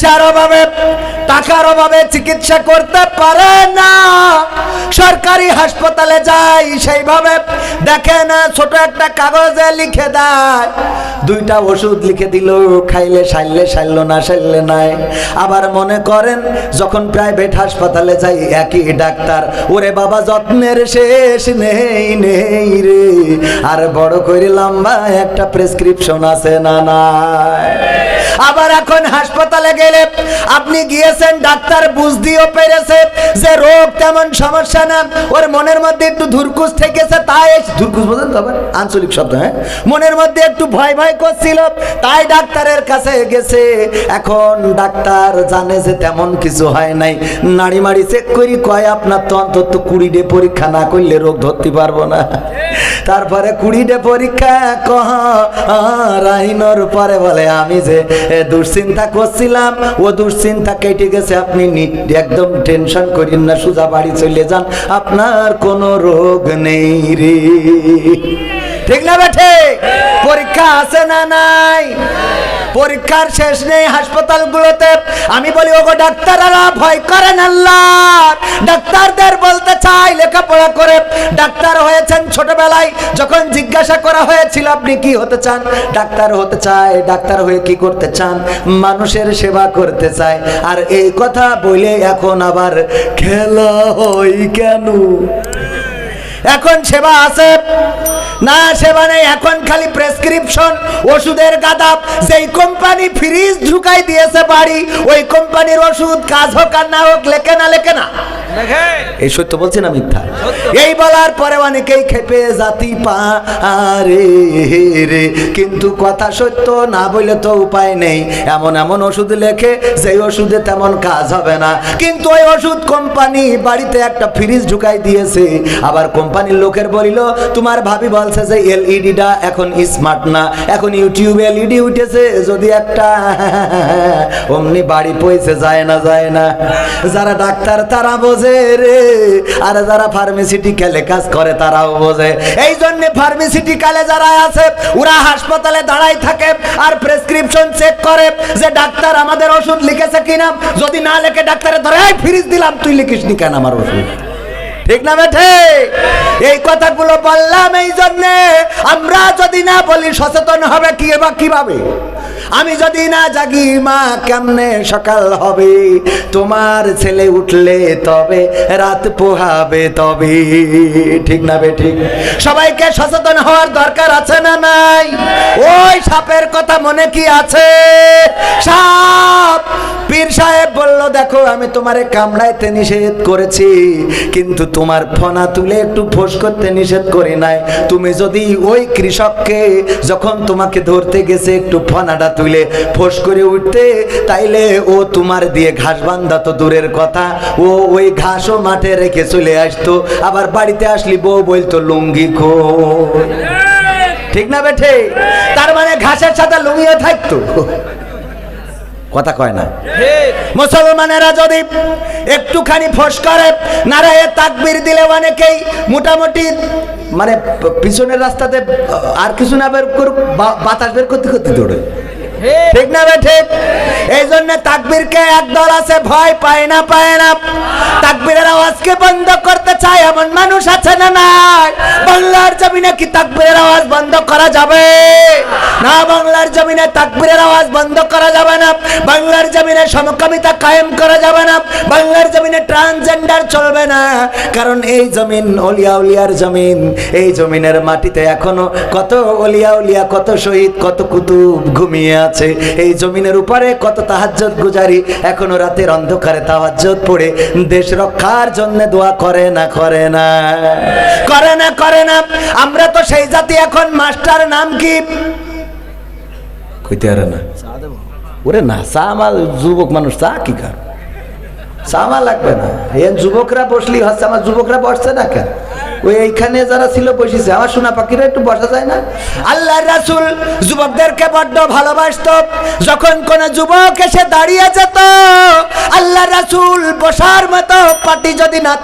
চিকিৎসার অভাবে, টাকার অভাবে চিকিৎসা করতে পারে না। সরকারি হাসপাতালে যাই সেইভাবে দেখে না, ছোট একটা কাগজে লিখে দেয়। দুইটা ওষুধ লিখে দিল, খাইলে সারলে সারলো না সারলে নাই। আবার মনে করেন, যখন প্রাইভেট হাসপাতালে যাই, একই ডাক্তার, ওরে বাবা, যত্নের শেষ নেই নেই রে। আর বড় করে লম্বা একটা প্রেসক্রিপশন আছে না নাই? আবার এখন হাসপাতালে গেলে আপনি গিয়েছেন, ডাক্তার বুঝদিও পেরেছে যে রোগ তেমন সমস্যা না। ওর মনের মধ্যে একটু ধুরকুস থেকেছে তাই ধুরকুস বোঝেন তো আবার আঞ্চলিক শব্দ হ্যাঁ? মনের মধ্যে একটু ভয় ভয় করছিল, তাই ডাক্তারের কাছে গেছে। এখন ডাক্তার জানে যে তেমন কিছু হয় নাই। নাড়ি মাড়ি চেক করি, কয়, আপনার তো অন্তত কুড়ি ডে পরীক্ষা না করলে রোগ ধরতে পারব না। তারপরে কুড়ি ডে পরীক্ষা কহ রাইনর পরে বলে, আমি যে দুশ্চিন্তা করছিলাম, ও দুশ্চিন্তা কেটে গেছে, আপনি একদম টেনশন করেন না, সোজা বাড়ি চলে যান, আপনার কোনো রোগ নেই রে। ঠিক না বেঠে পরীক্ষা আছে না নাই? পরীক্ষার শেষ নেই হাসপাতালগুলোতে। আমি বলি, ওগো ডাক্তাররা ভয় করেন আল্লাহ। ডাক্তারদের বলতে চাই, লেখাপড়া করে। ডাক্তার হয়েছেন ছোটবেলায়, যখন জিজ্ঞাসা করা হয়েছিল, আপনি কি হতে চান? ডাক্তার হতে চায়, ডাক্তার হয়ে কি করতে চান? মানুষের সেবা করতে চায়। আর এই কথা বলে এখন আবার খেলা হয় কেন? এখন সেবা আছে? না, সেবা নেই, এখন খালি প্রেসক্রিপশন ওষুধের গাদা যেই কোম্পানি ফ্রিজ ঢুকাই দিয়েছে বাড়ি, ওই কোম্পানির ওষুধ, কাজ হোক আর না হোক, লেখে না লেখে না। এই সত্য বলছি না মিথ্যা? এই বলার পরে অনেকেই খেপে জাতি পারে রে। কিন্তু কথা সত্য না বলে তো উপায় নেই। এমন এমন ওষুধ লেখে যে ওষুধে তেমন কাজ হবে না। কিন্তু ওই ওষুধ কোম্পানি বাড়িতে একটা ফ্রিজ ঢুকাই দিয়েছে। আবার কোম্পানির লোকের বলিল তোমার ভাবি বলছে যে এলইডিটা এখন স্মার্ট না। এখন ইউটিউব এলইডি উঠেছে যদি একটা অমনি বাড়ি পয়সে যায় না যায় না। যারা ডাক্তার তারা বোঝে রে। আর যারা ফার্মেসিটিক্যালে কাজ করে, তারাও বোঝে। এই জন্য ফার্মেসিটিক্যালে যারা আছে, ওরা হাসপাতালে দাঁড়াই থাকে আর প্রেসক্রিপশন চেক করে যে ডাক্তার আমাদের ওষুধ লিখেছে কিনা। যদি না লেখে ডাক্তারে ধরে ফ্রিজ দিলাম, তুই লিখিস নি কেন আমার ওষুধ? ঠিক না বেঠে? এই কথাগুলো বললাম এই জন্যে আমরা যদি না বলি, সচেতন হবে কি বা কীভাবে? আমি যদি না জাগি, মা, কেমনে সকাল হবে? তোমার ছেলে উঠলে তবে, রাত পোহাবে তবে। ঠিক না বে, ঠিক? সবাইকে সচেতন হওয়ার দরকার আছে না নাই? ওই সাপের কথা মনে কি আছে? সাপ পীর সাহেব বলল, দেখো, আমি তোমারে কামড়াইতে নিষেধ করেছি, কিন্তু তোমার ফনা তুলে একটু ফোস করতে নিষেধ করি নাই। তুমি যদি ওই কৃষককে যখন তোমাকে ধরতে গেছে, একটু ফনাটা তুলে ফোস করে উঠতে, তাইলে ও তোমার দিয়ে ঘাস বান্ধা তো দূরের কথা। ও ওই ঘাসও মাঠে রেখে চলে আসতো। আবার বাড়িতে আসলি বউ বলতো, লুঙ্গি খো ঠিক না বেঠে? তার মানে ঘাসের সাথে লুঙ্গিও থাকতো? কথা কয় না। মুসলমানেরা যদি একটুখানি ফোস করে নারায়ে তাকবির দিলে অনেকেই মোটামুটি মানে পিছনের রাস্তাতে আর কিছু না বের করুক বা- বাতাস বের করতে করতে দৌড়ে। ঠিক। না ঠিক? এই জন্য তাকবীরকে একদল আছে, ভয় পায় না পায় না। তাকবীরের আওয়াজকে বন্ধ করতে চায়? এমন মানুষ আছে না নাই? বাংলার জমিনে কি তাকবীরের আওয়াজ বন্ধ করা যাবে? না, বাংলার জমিনে তাকবীরের আওয়াজ বন্ধ করা যাবে না। বাংলার জমিনে সমকামিতা কায়েম করা যাবে না। বাংলার জমিনে ট্রান্সজেন্ডার চলবে না। কারণ এই জমিন অলিয়া উলিয়ার জমিন। এই জমিনের মাটিতে এখনও কত অলিয়া উলিয়া, কত শহীদ, কত কুতুব ঘুমিয়ে আছে। এই জমিনের উপরে কত তাহাজ্জত গুজারি। এখনও রাতের অন্ধকারে তাহাজ্জত পড়ে। দেশ রক্ষার জন্য দোয়া করে না করে না। করে না করে না। আমরা তো সেই জাতি এখন। মাস্টার নাম কি? কইতে পারে না। ওরে না, চা আমার যুবক মানুষ, চা কি কার? চা আমার লাগবে না। এই যুবকরা বসলি হচ্ছে, আমার যুবকরা বসছে না কেন? এইখানে যারা ছিল বসেছে, আমার সোনা পাখিরা একটু বসা যায় না? আল্লাহ রাসুল যুবকদেরকে বড্ড ভালোবাসত। যখন কোন যুবক এসে দাঁড়িয়ে যেত, আল্লাহ রাসুল বসার মতো পাটি যদি না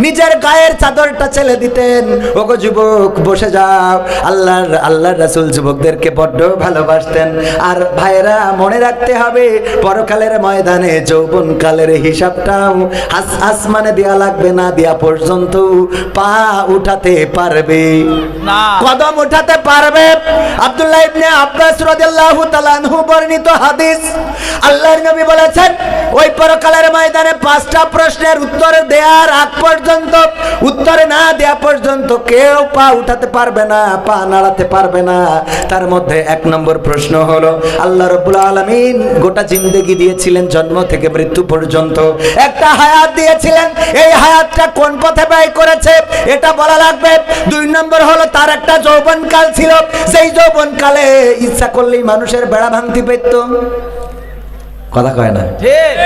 নিজের গায়ের চাদরটা ছেলে দিতেন। ওগো যুবক, বসে যাও। আল্লাহর আল্লাহর রাসুল যুবকদেরকে বড্ড ভালোবাসতেন। আর ভাইয়েরা, মনে রাখতে হবে, পরকালের ময়দানে যৌবন কালের হিসাবটাও আস- আসমানে দেয়া লাগবে না, দেয়া পর্যন্ত। পা উঠাতে পারবে। কদম উঠাতে পারবে। আব্দুল্লাহ ইবনে আব্বাস রাদিয়াল্লাহু তাআলা আনহু বর্ণিত হাদিস। আল্লাহর নবী বলেছেন ওই পরকালের ময়দানে পাঁচটা প্রশ্নের উত্তর দেওয়ার আগ পর্যন্ত উত্তর না দেওয়া পর্যন্ত কেউ পা উঠাতে পারবে না পা নাড়াতে পারবে না। তার মধ্যে এক নম্বর প্রশ্ন হলো আল্লাহ রব্বুল আলামিন গোটা জিন্দেগি দিয়েছিলেন জন্ম থেকে মৃত্যু পর্যন্ত। একটা হায়াত দিয়েছিলেন এই হায়াতটা কোন পথে ব্যয় করেছে? এটা বলা লাগবে। দুই নম্বর হলো, তার একটা যৌবনকাল ছিল। সেই যৌবনকালে ইচ্ছা করলেই মানুষের বেড়া ভাঙতি পেত কথা কয় না? ঠিক।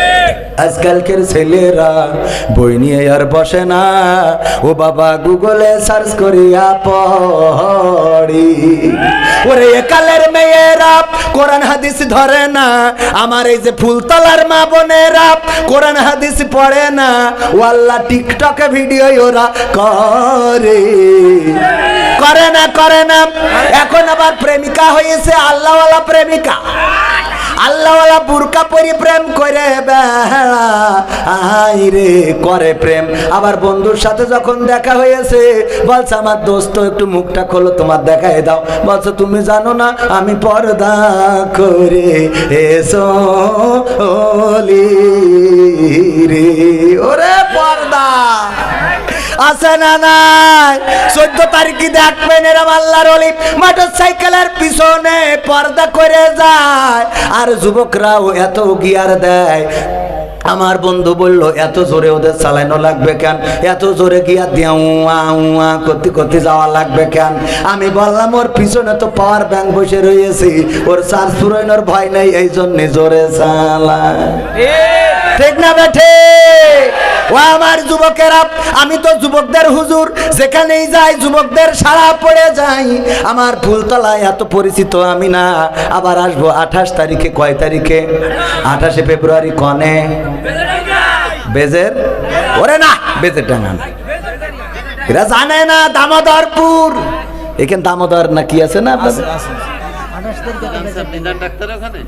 আজকালকের ছেলেরা বই নিয়ে আর বসে না। ও বাবা গুগলে সার্চ করিয়া পড়ি। ওরে একালের মেয়েরা কোরআন হাদিস ধরে না। আমার এই যে ফুলতলার মা বোনেরা কোরআন হাদিস পড়ে না। ও আল্লাহ টিকটকে ভিডিও ওরা করে। করে না করে না। এখন আবার প্রেমিকা হয়েছে আল্লাহওয়ালা প্রেমিকা। আল্লাহওয়ালা বুরকা পরি প্রেম করে বেড়া। আই রে, করে প্রেম। আবার বন্ধুর সাথে যখন দেখা হয়েছে, বলছে, আমার দোস্ত, একটু মুখটা খোলো, তোমার দেখায় দাও। বলছো, তুমি জানো না, আমি পর্দা করে এসো রে। আছে না নাই? চোদ্দ তারিখে দেখবেন এরম আল্লাহর অলি মোটর সাইকেলের পিছনে পর্দা করে যায়। আর যুবকরাও এত গিয়ার দেয়। আমার বন্ধু বলল, এত জোরে ওদের চালানো লাগবে কেন? এত জোরে গিয়া দিয়া উয়া উয়া করতে করতে যাওয়া লাগবে কেন? আমি বললাম, ওর পিছনে তো পাওয়ার ব্যাংক বসে রয়েছি। ওর চার্জ পুরানোর ভয় নেই এই জন্যে জোরে চালায়। ঠিক না বেঠে? ও আমার যুবকেরা, আমি তো যুবকদের হুজুর, যেখানেই যাই যুবকদের সারা পড়ে যাই। আমার ফুলতলায় এত পরিচিত আমি না, আবার আসব আঠাশ তারিখে, কয় তারিখে? আঠাশে ফেব্রুয়ারি কনে? বেজের? ওরে না, বেজের ডাঙ্গা না। এরা জানে না দামোদরপুর। এখানে দামোদর না কি আছে না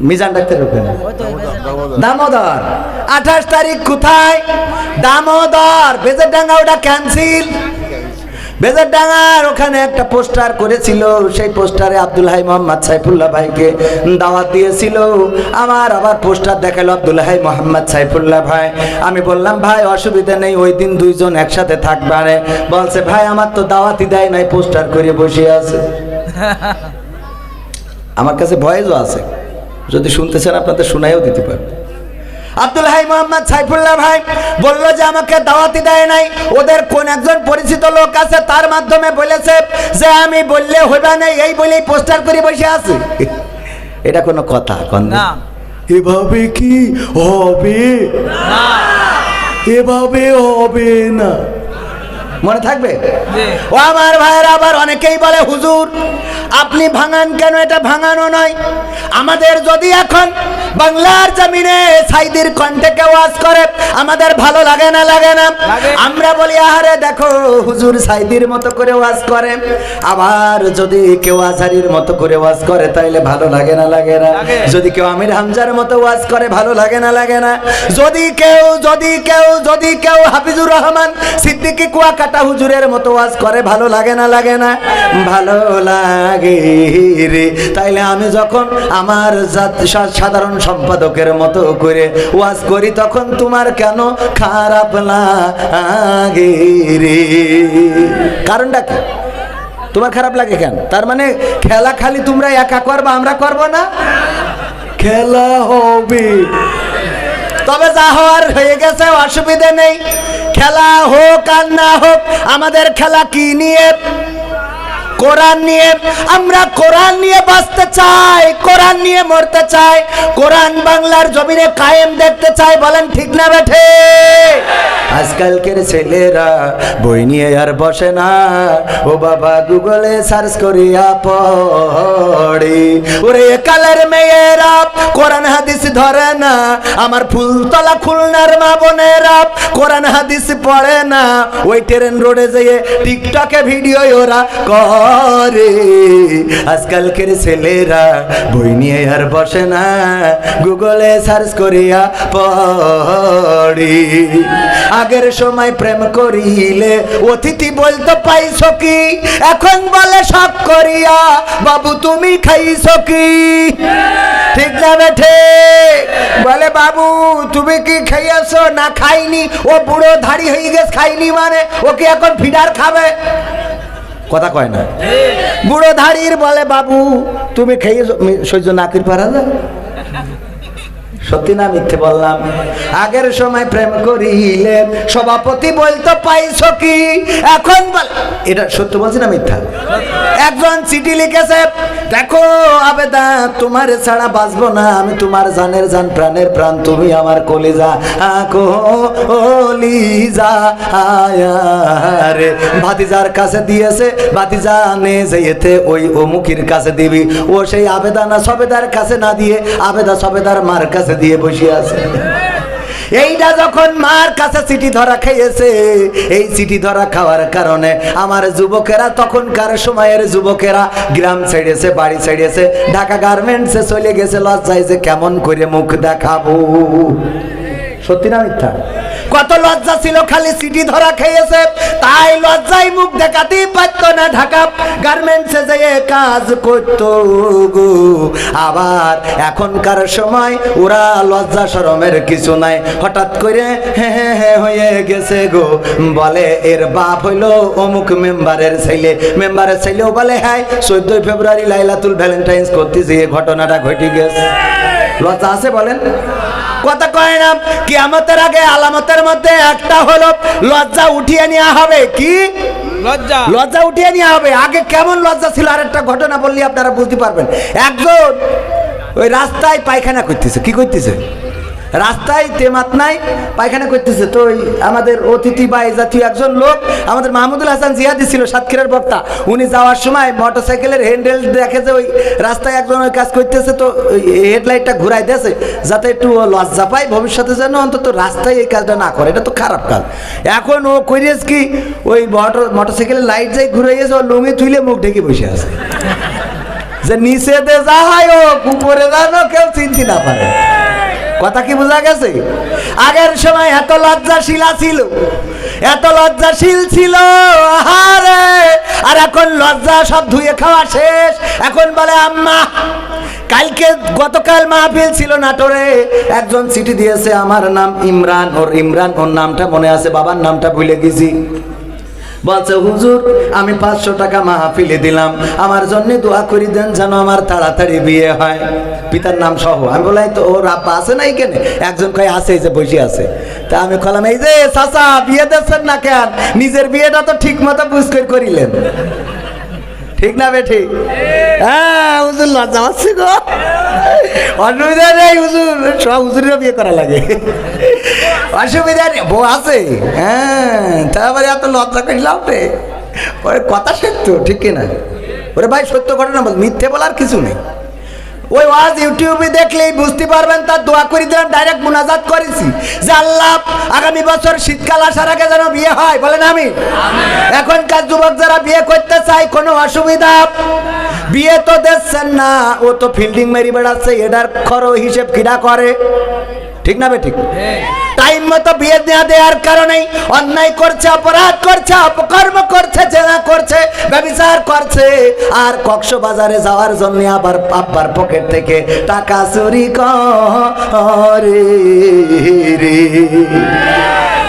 মিজান ডাক্তার ওখানে? দামোদর। আঠাশ তারিখ কোথায়? দামোদর বেজের ডাঙ্গা ওটা ক্যান্সিল বেজের ডাঙ্গার ওখানে একটা পোস্টার করেছিল সেই পোস্টারে আব্দুল হাই মোহাম্মদ সাইফুল্লাহ ভাইকে দাওয়াত দিয়েছিল। আমার আবার পোস্টার দেখাল আব্দুল হাই মোহাম্মদ সাইফুল্লাহ ভাই। আমি বললাম ভাই অসুবিধা নেই ওই দিন দুইজন একসাথে থাকবে। বলছে ভাই আমার তো দাওয়াতই দেয় নাই পোস্টার করে বসে আছে। আমার কাছে ভয়েসও আছে। যদি শুনতে চান আপনাদের শোনাইও দিতে পারবে। আব্দুল হাই মোহাম্মদ সাইফুল্লাহ ভাই বলল যে আমাকে দাওয়াতি দেয় নাই। ওদের কোন একজন পরিচিত লোক আছে তার মাধ্যমে বলেছে যে আমি বললে হইবা নাই এই বলেই পোস্টার করে বসে আছে। এটা কোনো কথা কন না। এভাবে কি হবে? না। এভাবে হবে না। মনে থাকবে? ও আমার ভাইয়ের আবার অনেকেই বলে হুজুর আপনি ভাঙান কেন? এটা ভাঙানো নয়। আমাদের যদি এখন বাংলার জমিনে সাইদির কণ্ঠে কেউ ওয়াজ করে আমাদের ভালো লাগে না লাগে না। আমরা বলি আহারে দেখো হুজুর সাইদির মতো করে ওয়াজ করে। আবার যদি কেউ আজারির মতো করে ওয়াজ করে তাইলে ভালো লাগে না লাগে না। যদি কেউ আমির হামজার মতো ওয়াজ করে ভালো লাগে না লাগে না। যদি কেউ যদি কেউ যদি কেউ হাফিজুর রহমান সিদ্দিকী কুয়াকাটা হুজুরের মতো ওয়াজ করে, ভালো লাগে না লাগে না? ভালো লাগে রে। তাইলে আমি যখন আমার সাধারণ সম্পাদকের মতো করে ওয়াজ করি, তখন তোমার কেন খারাপ লাগে রে? কারণটা কি? তোমার খারাপ লাগে কেন? তার মানে খেলা খালি তোমরা একা করবা, আমরা করব না? খেলা হবে। তবে যা হওয়ার হয়ে গেছে, অসুবিধে নেই। খেলা হোক আর না হোক আমাদের খেলা কি নিয়ে? কোরআন নিয়ে, আমরা কোরআন নিয়ে বাঁচতে চাই, কোরআন নিয়ে মরতে চাই। কোরআন বাংলার জমিনে কায়েম দেখতে চাই, বলেন ঠিক না বেঠে? আজকালকের ছেলেরা বই নিয়ে আর বসে না। ও বাবা গুগলে সার্চ করিয়া পড়ে। ওরে কালের মেয়েরা, কোরআন হাদিস ধরে না। আমার ফুলতলা খুলনার মা বোনেরা, কোরআন হাদিস পড়ে না। ওই ট্রেন রোডে যেয়ে টিকটকে ভিডিও ওরা করে। আজকালকের ছেলেরা বই নিয়ে আর বসে না। গুগলে সার্চ করিয়া পড়ি। আগের সময় প্রেম করিলে অতিথি বলতে, পাইছো কি? এখন বলে সব করিয়া। বাবু, তুমি খাইছো কি? ঠিক না বেঠে? বলে, বাবু, তুমি কি খাইয়াছো? না, খাইনি। ও বুড়ো, ধাড়ি হয়ে গেছে, খাইনি মানে? ও কি এখন ফিডার খাবে? কথা কয় না। বুড়ো ধাড়ির বলে বাবু তুমি খেয়ে সহ্য না করি পারা যায় সত্যি না মিথ্যে বললাম? আগের সময় প্রেম করিলে সভাপতি বলতো, পাইছো কি? এখন বল। এটা সত্য বলছি না মিথ্যা? একজন চিঠি লিখেছে, দেখো আবেদা, তোমার ছাড়া বাঁচবো না। আমি তোমার জানের জান, প্রাণের প্রাণ, তুমি আমার কলিজা। আকো লিজা আয়ারে ভাতিজার কাছে দিয়েছে, ভাতিজা, নে যেতে ওই অমুখির কাছে দিবি। ও সেই আবেদা না সবেদার কাছে না দিয়ে, আবেদা সবেদার মার কাছে দিয়ে বসে আছে। এইটা যখন মার কাছে চিঠি ধরা খেয়েছে, এই চিঠি ধরা খাওয়ার কারণে আমার যুবকেরা, তখনকার সময়ের যুবকেরা গ্রাম ছেড়েছে, বাড়ি ছেড়েছে, ঢাকা গার্মেন্টসে চলে গেছে, লজ্জায় যে কেমন করে মুখ দেখাবো। সত্যি না মিথ্যা? কত লজ্জা ছিল খালি সিটি ধরা খেয়েছে, তাই লজ্জায় মুখ দেখাতেই পারতো না ঢাকা। গার্মেন্টসে যেয়ে কাজ করতো গো। আবার এখনকার সময় ওরা লজ্জা শরমের কিছু নাই। হঠাৎ করে হ্যাঁ হ্যাঁ হ্যাঁ গেছে গো। বলে, এর বাপ হইল অমুক মেম্বারের ছেলে। মেম্বারের ছেলেও বলে হ্যাঁ চোদ্দই ফেব্রুয়ারি লাইলাতুল ভ্যালেন্টাইন্স করতে যেয়ে ঘটনাটা ঘটে গেছে। লজ্জা আছে বলেন? কথা কয় না কিয়ামতের আগে আলামতের মধ্যে একটা হলো লজ্জা উঠিয়ে নেওয়া হবে। কি? লজ্জা। লজ্জা উঠিয়ে নেওয়া হবে। আগে কেমন লজ্জা ছিল? আর একটা ঘটনা বললে আপনারা বুঝতে পারবেন। একজন ওই রাস্তায় পায়খানা করতেছে। কি করতেছে? রাস্তায় তেমাত নাই, পায়খানা করতেছে। তো ওই আমাদের অতিথি বা এই জাতীয় একজন লোক, আমাদের মাহমুদুল হাসান জিয়াদি ছিল সাতক্ষীরার বক্তা। উনি যাওয়ার সময় মোটর সাইকেলের হ্যান্ডেল দেখে যে ওই রাস্তায় একজন ওই কাজ করতেছে, তো হেডলাইটটা ঘুরাই দিয়েছে, যাতে একটু লজ্জা পায়, ভবিষ্যতে যেন অন্তত রাস্তায় এই কাজটা না করে। এটা তো খারাপ কাজ। এখন ও করিয়েছ কি, ওই মোটর মোটর সাইকেলের লাইট যাই ঘুরাইয়েছে ও লুঙ্গি তুইলে মুখ ঢেকে বসে আছে। যে নিচে দে যা হয় ও উপরে জানো কেউ চিনতে না পারে। কথা কি বোঝা গেছে? আগের সময় এত লজ্জাশীলা ছিল, এত লজ্জাশীল ছিল, আহারে! আর এখন লজ্জা সব ধুয়ে খাওয়া শেষ। এখন বলে, আম্মা, কালকে গতকাল মাহফিল ছিল নাটোরে, একজন চিঠি দিয়েছে, আমার নাম ইমরান, ওর ইমরান, ওর নামটা মনে আছে, বাবার নামটা ভুলে গেছি। বলছে, হুজুর, আমি পাঁচশো টাকা মাহফিলে দিলাম। আমার জন্য দোয়া করি দেন যেন আমার তাড়াতাড়ি বিয়ে হয়। পিতার নাম সহ। আমি বলাই তো ওর আব্বা আছে না এইখানে একজন কয়, আছে, এই যে বসে আছে। তা আমি কলাম, এই যে, চাচা, বিয়ে দিচ্ছেন না কেন? নিজের বিয়েটা তো ঠিক মতো বুঝ করে করিলেন। ঠিক না বেঠি হ্যাঁ হুজুর লজ্জা পাচ্ছি গো। অসুবিধা নেই, হুজুর। সব হুজুরেরও বিয়ে করা লাগে। অসুবিধা নেই, বউ আছে। হ্যাঁ তারপরে এত লজ্জা করলাম রে ওরে কথা সত্য, ঠিক কিনা? ওরে ভাই, সত্য ঘটনা বল, মিথ্যে বলার কিছু নেই। ওই ওয়াজ ইউটিউবে দেখলেই বুঝতে পারবেন তার দোয়া করে দিলাম ডাইরেক্ট মুনাজাত করেছি। যে আল্লাহ আগামী বছর শীতকাল আসার আগে যেন বিয়ে হয় বলেন আমি। এখনকার যুবক যারা বিয়ে করতে চাই কোনো অসুবিধা? বিয়ে তো দেখছেন না ও তো ফিল্ডিং মেরি বেড়াচ্ছে এটার খরচ হিসেব কিনা করে? ঠিক না ঠিক? টাইম মতো বিয়ে দেওয়া দেওয়ার কারণেই অন্যায় করছে অপরাধ করছে অপকর্ম করছে জেনা করছে ব্যবচার করছে। আর কক্সবাজারে যাওয়ার জন্য আবার আব্বার পকেট থেকে টাকা চুরি করে রে।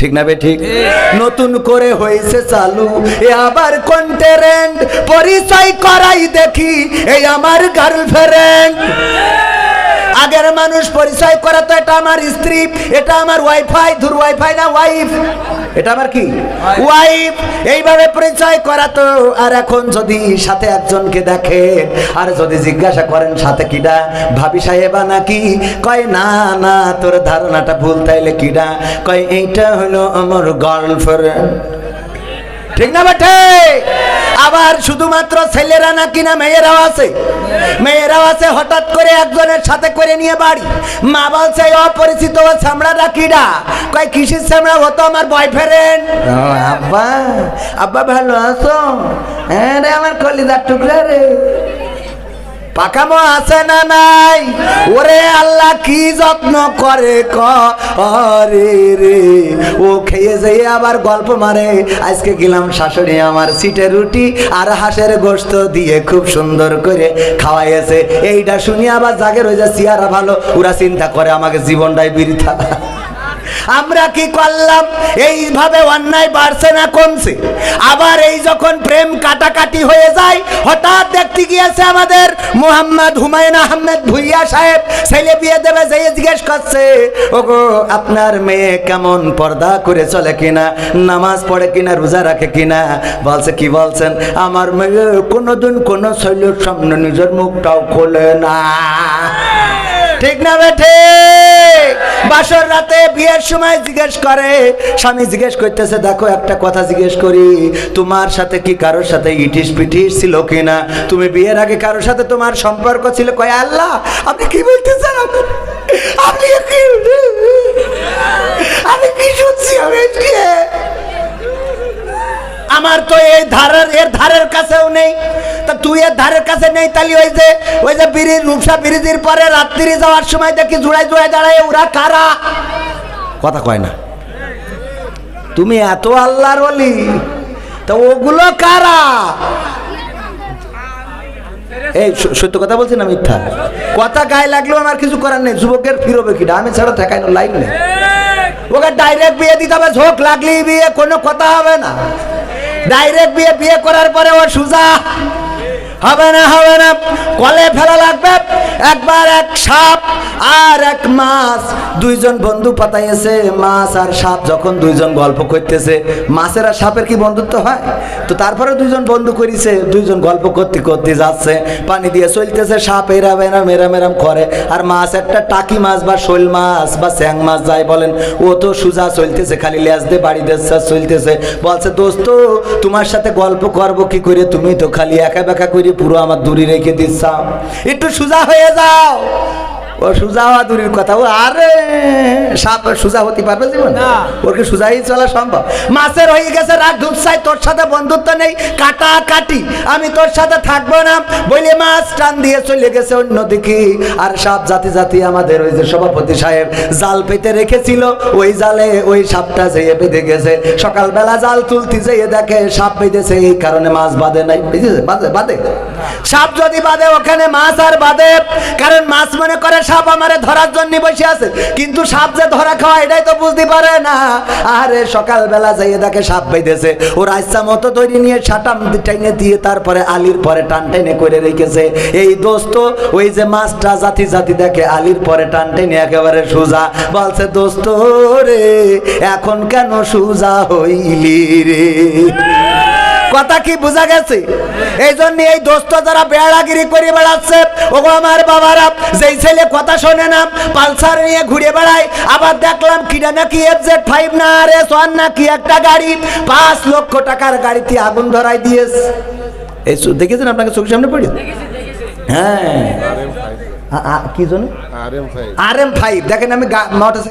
ঠিক না বে ঠিক? নতুন করে হয়েছে চালু। এ আবার কোন ট্রেন্ড পরিচয় করাই দেখি এই আমার গার্লফ্রেন্ড আগের মানুষ পরিচয় করা তো এটা আমার স্ত্রী, এটা আমার ওয়াইফাই, ধুর ওয়াইফাই না, ওয়াইফ। এটা আমার কি? ওয়াইফ। এইভাবে পরিচয় করা তো, আর এখন যদি সাথে একজনকে দেখেন আর যদি জিজ্ঞাসা করেন সাথে কিডা? ভাবি সাহেবা নাকি? কয়, না না, তোর ধারণাটা ভুল, তাইলে কিডা? কয়, এইটা হলো আমার গার্লফ্রেন্ড ঠিক না বেটে আবার শুধুমাত্র ছেলেরা নাকি না মেয়েরাও আছে? মেয়েরাও আছে, হঠাৎ করে একজনের সাথে করে নিয়ে বাড়ি। মা বলছে "এই অপরিচিত ও চামড়াটা কিডা? কয় কৃষির চামড়া? হতো আমার বয়ফ্রেন্ড আব্বা আব্বা ভালো আছো? হ্যাঁ রে, আমার কলিদার টুকরা রে। পাকামো আছে না নাই? ওরে আল্লাহ কি যত্ন করে করে রে। ও খেয়ে যেয়ে আবার গল্প মারে। আজকে গেলাম শাশুড়ি আমার সিটে রুটি আর হাঁসের গোস্ত দিয়ে খুব সুন্দর করে খাওয়াইয়েছে। এইটা শুনি আবার জাগের হয়ে যায় সিয়ারা ভালো। ওরা চিন্তা করে আমাকে জীবনটাই বৃথা আমরা কি করলাম? এইভাবে অন্যায় বাড়ছে না কমছে? আবার এই যখন প্রেম কাটাকাটি হয়ে যায়, হঠাৎ দেখতে গিয়েছে আমাদের মোহাম্মদ হুমায়ুন আহমেদ ভুইয়া সাহেব, ছেলে বিয়ে দেবে যে জিজ্ঞেস করছে, ওগো, আপনার মেয়ে কেমন পর্দা করে চলে কিনা? নামাজ পড়ে কিনা? রোজা রাখে কিনা? বলছে, কি বলছেন? আমার মেয়ে কোনোদিন কোনো শৈলীর সামনে নিজের মুখটাও খোলে না। ঠিক না বেঠে বাসর রাতে বিয়ের সময় জিজ্ঞেস করে, স্বামী জিজ্ঞেস করতেছে, দেখো, একটা কথা জিজ্ঞেস করি, তোমার সাথে কি কারোর সাথে ইটিস পিটিস ছিল কিনা? তুমি বিয়ের আগে কারোর সাথে তোমার সম্পর্ক ছিল? কয়, আল্লাহ, আপনি কি বলতেছেন আপনি কি আমি কি শুনছি আমি? আমার তো এই ধারের, এর ধারের কাছেও নেই। তা ধারের কাছে নেই, তাহলে ওই যে ওই যে বিড়ির রূপসা বিরিদির পরে রাত্রি যাওয়ার সময় দেখি জুড়াই জুড়াই দাঁড়ায়, ওরা কারা? কথা কয় না। তুমি এত আল্লাহর বলি তো ওগুলো কারা? এই সত্য কথা বলছি না মিথ্যা? কথা গায়ে লাগলেও আমার কিছু করার নেই, যুবকের ফিরবে কিনা? আমি ছাড়া ঠেকাই না লাইন নেই। ওকে ডাইরেক্ট বিয়ে দিতে হবে, ঝোঁক লাগলেই বিয়ে, কোনো কথা হবে না। ডাইরেক্ট বিয়ে বিয়ে করার পরে ও সুজা হবে না হবে না। কলে ফেলা লাগবে। একবার এক সাপ আর এক মাছ দুইজন বন্ধু পাতাইয়েছে, মাছ আর সাপ। যখন দুইজন গল্প করতেছে, মাছের আর সাপের কি বন্ধুত্ব হয়? তো তারপরে দুইজন বন্ধু করিছে, দুইজন গল্প করতে করতে যাচ্ছে, পানি দিয়ে চলতেছে, সাপ এরাম এরাম এরাম এরাম করে। আর মাছ একটা টাকি মাছ বা শোল মাছ বা স্যাং মাছ যাই বলেন, ও তো সুজা চলতেছে, খালি লেজ দিয়ে বাড়ি দেশে চলতেছে। বলছে, দোস্ত, তোমার সাথে গল্প করব কি করে? তুমি তো খালি একা বেকা করে পুরো আমার দূরে রেখে দিচ্ছাও একটু সুজা হয়ে যাও। ও সুজা হওয়া দূরের কথা। ও আরে সাপ সুজা হতে পারবে জীবন? না। ওর সুজাই চলা সম্ভব? মাছের হয়ে গেছে রাগ ঢুকসাই তোর সাথে বন্ধুত্ব নেই কাটা কাটি আমি তোর সাথে থাকব না। বলে মাছ টান দিয়ে চলে গেছে অন্যদিকে। আর সাপ জাতি জাতি আমাদের ওই যে সভাপতি সাহেব জাল পেতে রেখেছিল ওই জালে ওই সাপটা যেয়ে বেঁধে গেছে। সকালবেলা জাল তুলতে যেয়ে দেখে সাপ বেঁধেছে এই কারণে মাছ বাঁধে নাই। বুঝেছে বাঁধে বাঁধে। সাপ যদি বাঁধে ওখানে মাছ আর বাঁধে। কারণ মাছ মনে করে সাপ আমারে ধরার জন্য বসে আছে। কিন্তু সাপ যে ধরা খাওয়া এটাই তো বুঝতে পারে না। আরে, সকালবেলা যাইয়ে দেখে সাপ বেঁধেছে। ওর আইসা মতো তৈরি নিয়ে সাটাম টাইনে দিয়ে তারপরে আলির পরে টান টেনে করে রেখেছে। এই দোস্ত, ওই যে মাছটা জাতি জাতি দেখে আলির পরে টান টেনে একেবারে সোজা বলছে, দোস্ত রে, এখন কেন সোজা হইলি রে? কথা কি বোঝা গেছে? এই জন্য এই দোস্ত যারা বেড়াগিরি করে বেড়াচ্ছে ওগো আমার বাবারা যেই ছেলে কথা শোনে না পালসার নিয়ে ঘুরে বেড়ায় আবার দেখলাম কিনা নাকি এফ জেড ফাইভ না আরে সোয়ান নাকি একটা গাড়ি পাঁচ লক্ষ টাকার গাড়িতে আগুন ধরাই দিয়েছে। এই দেখেছেন আপনাকে চোখের সামনে পড়ে? হ্যাঁ। কি জন্য? R M five R M five দেখেন আমি মোটর